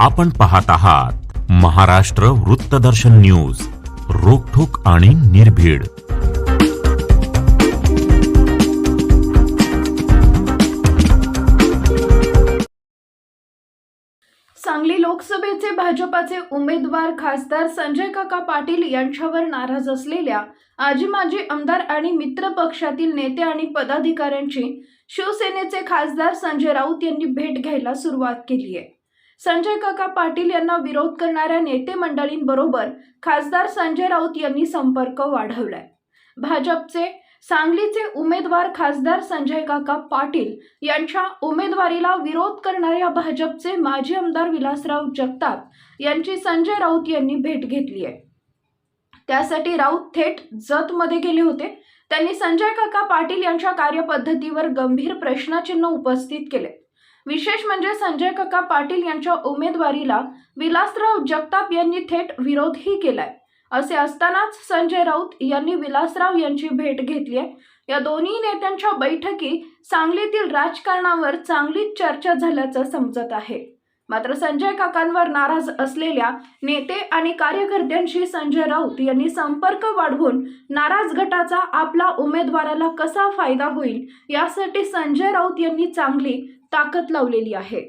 आपण पाहत आहात महाराष्ट्र वृत्तदर्शन न्यूज रोखोक आणि निर्भीड. सांगली लोकसभेचे भाजपाचे उमेदवार खासदार संजय काका पाटील यांच्यावर नाराज असलेल्या आजी माजी आमदार आणि मित्र पक्षातील नेते आणि पदाधिकाऱ्यांची शिवसेनेचे खासदार संजय राऊत यांनी भेट घ्यायला सुरुवात केली आहे. संजय काका पाटील यांना विरोध करणाऱ्या नेते मंडळींबरोबर खासदार संजय राऊत यांनी संपर्क वाढवलाय. भाजपचे सांगलीचे उमेदवार खासदार संजय काका पाटील यांच्या उमेदवारीला विरोध करणाऱ्या भाजपचे माजी आमदार विलासराव जगताप यांची संजय राऊत यांनी भेट घेतली आहे. त्यासाठी राऊत थेट जतमध्ये गेले होते. त्यांनी संजय काका पाटील यांच्या कार्यपद्धतीवर गंभीर प्रश्नचिन्ह उपस्थित केले. विशेष म्हणजे संजय काका पाटील यांच्या उमेदवारीला विलासराव जगताप यांनी थेट विरोधही केलाय. असे असतानाच संजय राऊत यांनी विलासराव यांची भेट घेतली आहे. या दोन्ही नेत्यांच्या बैठकी सांगलीतील राजकारणावर चांगलीच चर्चा झाल्याचं समजत आहे. मात्र संजय काकांवर नाराज असलेल्या नेते आणि कार्यकर्त्यांशी संजय राऊत यांनी संपर्क वाढवून नाराज गटाचा आपला उमेदवाराला कसा फायदा होईल यासाठी संजय राऊत यांनी चांगली ताकद लावलेली आहे.